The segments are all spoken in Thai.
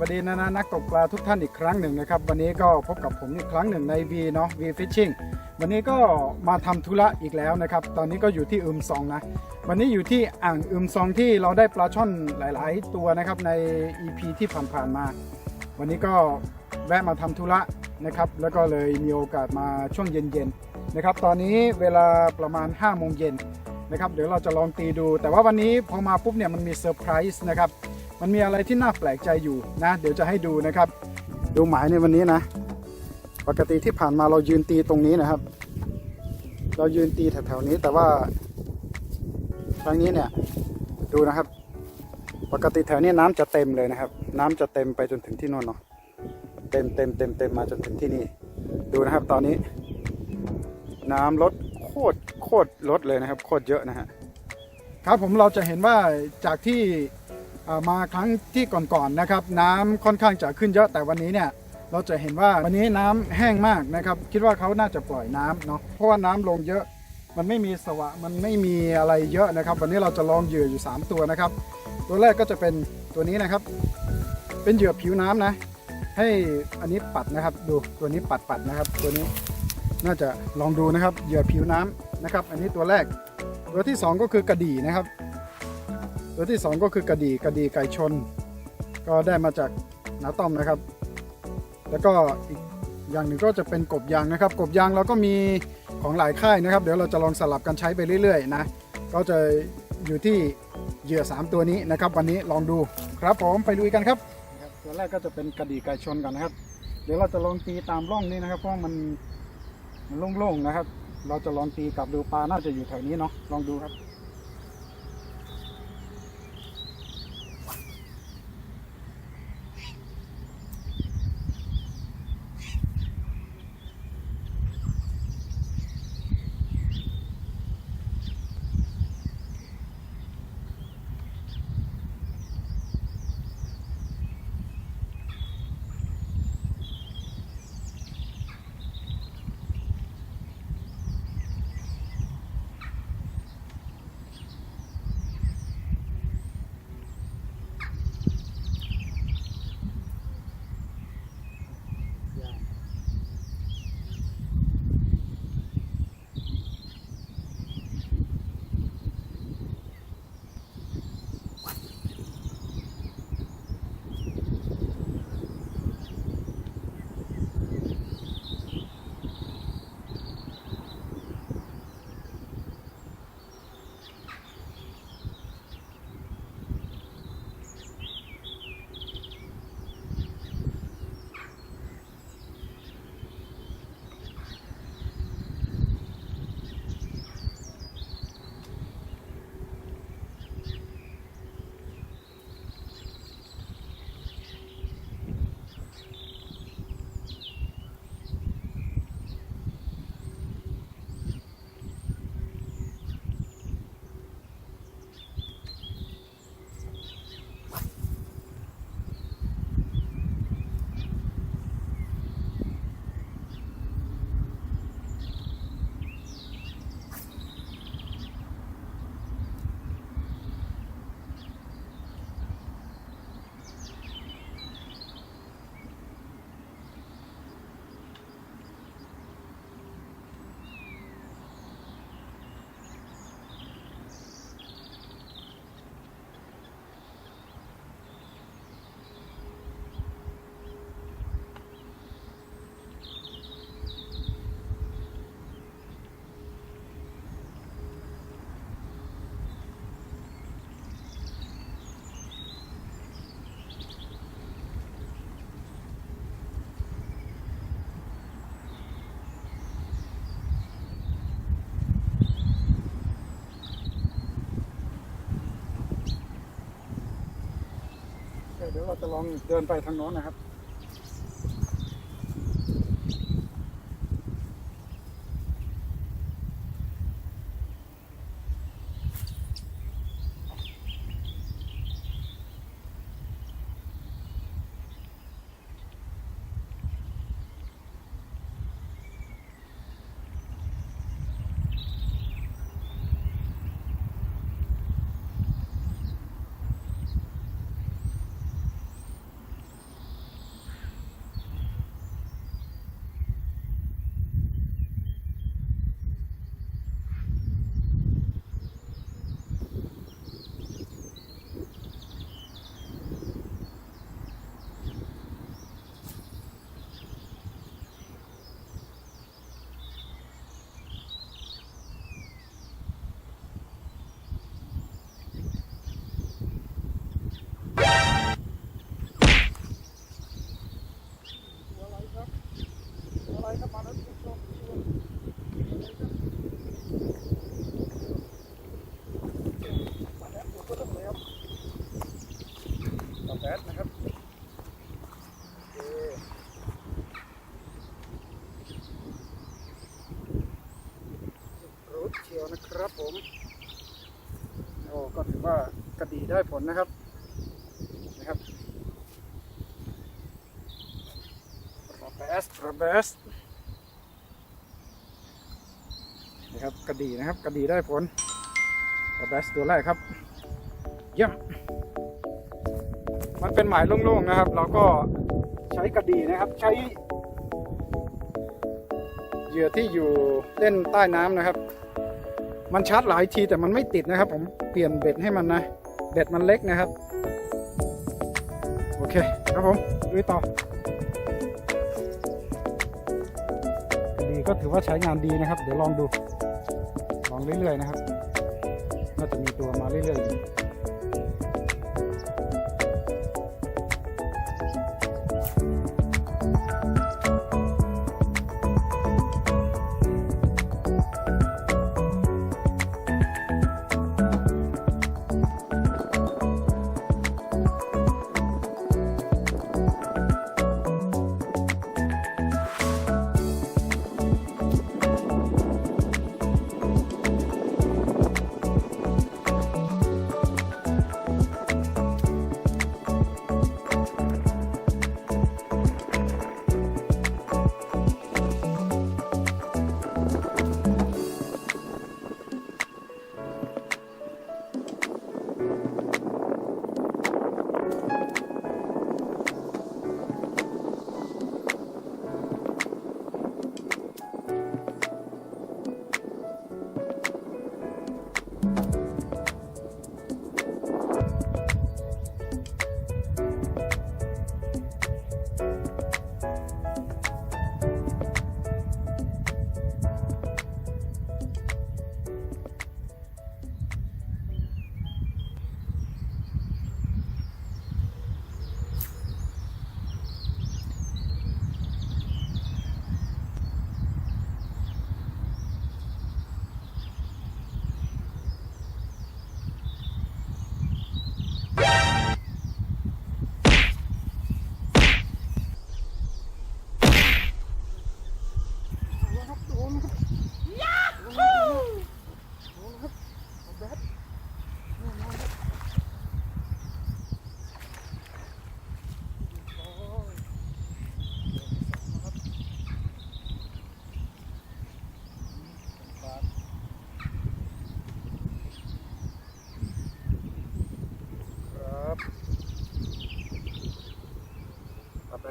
วัสดีนะนะนักตกปลาทุกท่านอีกครั้งหนึ่งนะครับ วันนี้ก็พบกับผมอีกครั้งหนึ่งใน V เนาะ V Fishing วันนี้ก็มาทำธุระอีกแล้วนะครับ ตอนนี้ก็อยู่ที่อึมซองนะ วันนี้อยู่ที่อ่างอึมซองที่เราได้ปลาช่อนหลาย ๆ ตัวนะครับใน EP ที่ผ่านๆมา วันนี้ก็แวะมาทำธุระนะครับ แล้วก็เลยมีโอกาสมาช่วงเย็น ๆ นะครับ ตอนนี้เวลาประมาณ5โมงเย็น นะครับเดี๋ยวเราจะลองตีดู แต่ว่าวันนี้พอมาปุ๊บเนี่ยมันมีเซอร์ไพรส์นะครับมันมีอะไรที่น่าแปลกใจอยู่นะ เดี๋ยวจะให้ดูนะครับ ดูหมายในวันนี้นะ ปกติที่ผ่านมาเรายืนตีตรงนี้นะครับ เรายืนตีแถวๆนี้แต่ว่าครั้งนี้เนี่ยดูนะครับ ปกติแถวนี้น้ำจะเต็มเลยนะครับ น้ำจะเต็มไปจนถึงที่น่นเนาะเต็มเต็มเต็มเต็มมาจนถึงที่นี่ ดูนะครับตอนนี้ น้ำลด คตรโคตรลดเลยนะครับ โคตรเยอะนะฮะครับผมเราจะเห็นว่าจากที่มาครั้งที่ก่อนๆนะครับ น้ำค่อนข้างจะขึ้นเยอะแต่วันนี้เนี่ยเราจะเห็นว่าวันนี้น้ำแห้งมากนะครับ คิดว่าเขาน่าจะปล่อยน้ำเนาะเพราะว่าน้ำลงเยอะมันไม่มีสวะมันไม่มีอะไรเยอะนะครับ วันนี้เราจะลองเหยื่ออยู่ 3 ตัวนะครับ ตัวแรกก็จะเป็นตัวนี้นะครับ เป็นเหยื่อผิวน้ำนะ ให้อันนี้ปัดนะครับ ดูตัวนี้ปัดปัดนะครับ ตัวนี้ น่าจะลองดูนะครับเหยื่อผิวน้ำนะครับ อันนี้ตัวแรก ตัวที่สองก็คือกระดี่นะครับ ตัวที่ 2 ก็คือกระดี่กระดี่ไก่ชน ก็ได้มาจากนาต้อมนะครับ แล้วก็อีกอย่างหนึ่งก็จะเป็นกบยางนะครับ กบยางเราก็มีของหลายค่ายนะครับ เดี๋ยวเราจะลองสลับกันใช้ไปเรื่อยๆนะก็จะอยู่ที่เหยื่อ 3 ตัวนี้นะครับ วันนี้ลองดูครับผมไปลุยกันครับ ตัวแรกก็จะเป็นกระดี่ไก่ชนกันนะครับ เดี๋ยวเราจะลองตีตามร่องนี้นะครับเพราะมัน โล่งๆนะครับ เราจะลองตีกลับดูปลาน่าจะอยู่แถวนี้เนาะลองดูครับ วเราจะลองเดินไปทางโน้นนะครับ ได้ผลนะครับนะครับระเบสระเบสนะครับกระดีนะครับกระดีได้ผลระเบสตัวแรกครับ เยี่ยมมันเป็นหมายโล่งๆนะครับ เราก็ใช้กระดีนะครับใช้เหยื่อที่อยู่เล่นใต้น้ำนะครับ มันชาร์จหลายทีแต่มันไม่ติดนะครับ ผมเปลี่ยนเบ็ดให้มันนะ เบ็ดมันเล็กนะครับ โอเคครับผมลุยต่อกระดีก็ถือว่าใช้งานดีนะครับ เดี๋ยวลองดู ลองเรื่อยๆนะครับ น่าจะมีตัวมาเรื่อยๆ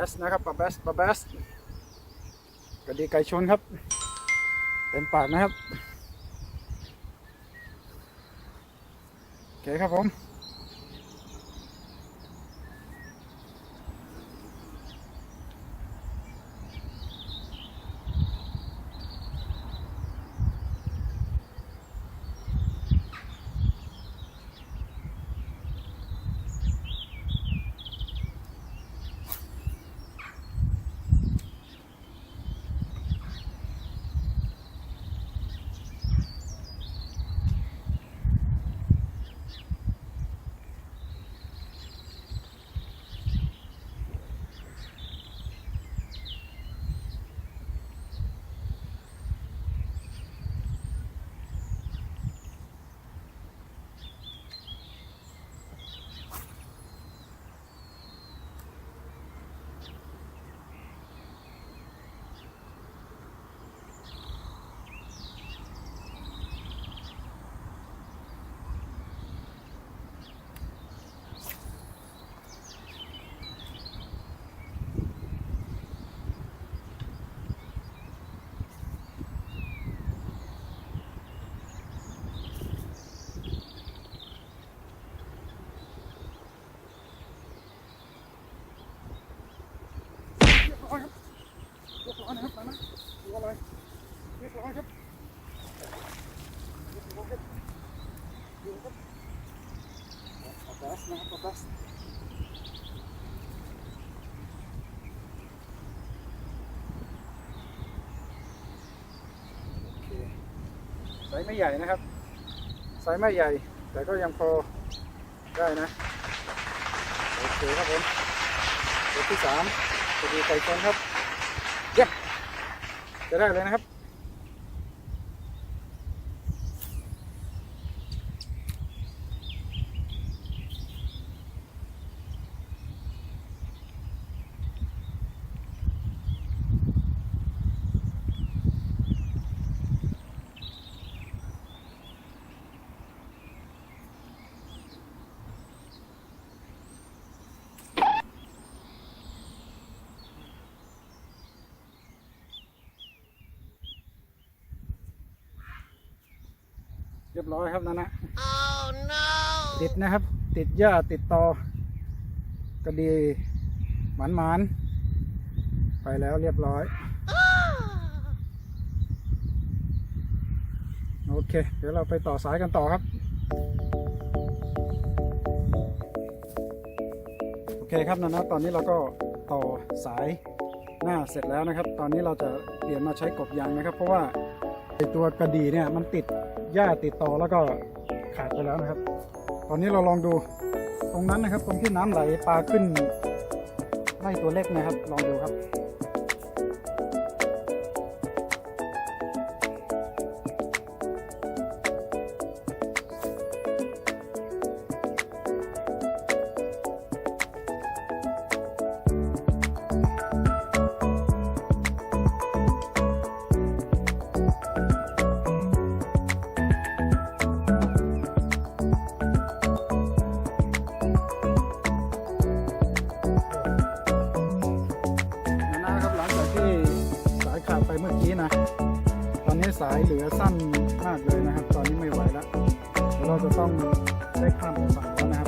บสนะครับปลาแบสปลาแบสกระดีไก่ชนครับ เต็มปากนะครับ โอเคครับผม เรียบร้อยครับเรียบร้อยนะครับมานะดูอะไรเรียบร้อยครับเรียบร้อยครับ สาแบสโอเคไซส์ไม่ใหญ่นะครับ ไซส์ไม่ใหญ่ แต่ก็ยังพอได้นะ โอเคครับผมตัวที่สามจะดูไก่ชนครับ เยี่ยมจะได้เลยนะครับ เรียบร้อยครับนั่นนะติดนะครับ ติดหญ้าติดตอ ก็ดีหมานหมานๆไปแล้วเรียบร้อย โอเค เดี๋ยวเราไปต่อสายกันต่อครับ โอเคครับนะนะตอนนี้เราก็ต่อสายหน้าเสร็จแล้วนะครับ ตอนนี้เราจะเปลี่ยนมาใช้กบยางนะครับ เพราะว่าไอตัวกระดีเนี่ยมันติด หญ้าติดต่อแล้วก็ขาดไปแล้วนะครับ ตอนนี้เราลองดูตรงนั้นนะครับ ตรงที่น้ำไหลปลาขึ้นไล่ตัวเล็กนะครับ ลองดูครับางไปเมื่อกี้นะ ตอนนี้สายเหลือสั้นมากเลยนะครับ ตอนนี้ไม่ไหวแล้วเดี๋ยวเราจะต้องได้ข้ามไปฝั่งแล้วนะ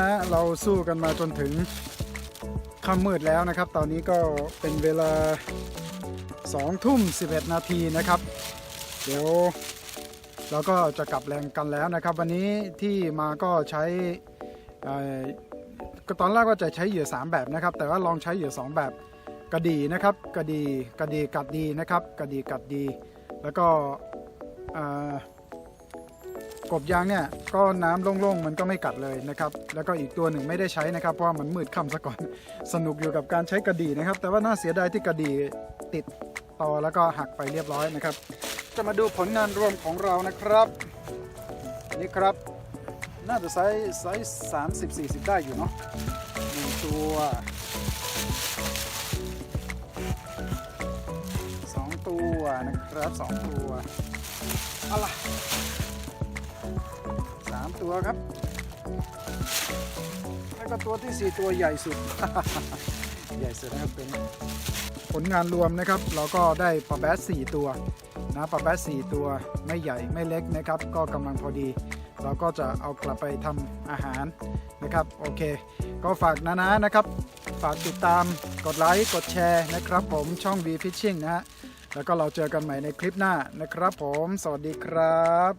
นะ เราสู้กันมาจนถึงค่ำมืดแล้วนะครับ ตอนนี้ก็เป็นเวลา2ทุ่ม11 นาทีนะครับ เดี๋ยวเราก็จะกลับแรงกันแล้วนะครับ วันนี้ที่มาก็ใช้ก็ตอนแรกว่าจะใช้เหยื่อ3 แบบนะครับ แต่ว่าลองใช้เหยื่อ2 แบบกระดีนะครับกระดีกระดีกัดดีนะครับกระดีกัดดี แล้วก็ กบยางเนี่ยก็น้ำโล่งๆมันก็ไม่กัดเลยนะครับ แล้วก็อีกตัวหนึ่งไม่ได้ใช้นะครับ เพราะมันมืดค่ำซะก่อน สนุกอยู่กับการใช้กระดีนะครับ แต่ว่าน่าเสียดายที่กระดีติดต่อแล้วก็หักไปเรียบร้อยนะครับ จะมาดูผลงานรวมของเรานะครับ นี่ครับ น่าจะไซส์ไซส์สามสิบสี่สิบได้อยู่เนาะหนึ่งตัวสองตัวนะครับสองตัวอะไร ตัวครับ แล้วก็ตัวที่สี่ตัวใหญ่สุด ใหญ่สุดนะครับเป็นผลงานรวมนะครับ เราก็ได้ปลาแบสสี่ตัวนะปลาแบสสี่ตัวไม่ใหญ่ไม่เล็กนะครับ ก็กำลังพอดี เราก็จะเอากลับไปทำอาหารนะครับ โอเค ก็ฝากนะนะนะครับ ฝากติดตามกดไลค์กดแชร์นะครับผมช่อง V Fishing นะฮะแล้วก็เราเจอกันใหม่ในคลิปหน้านะครับผม สวัสดีครับ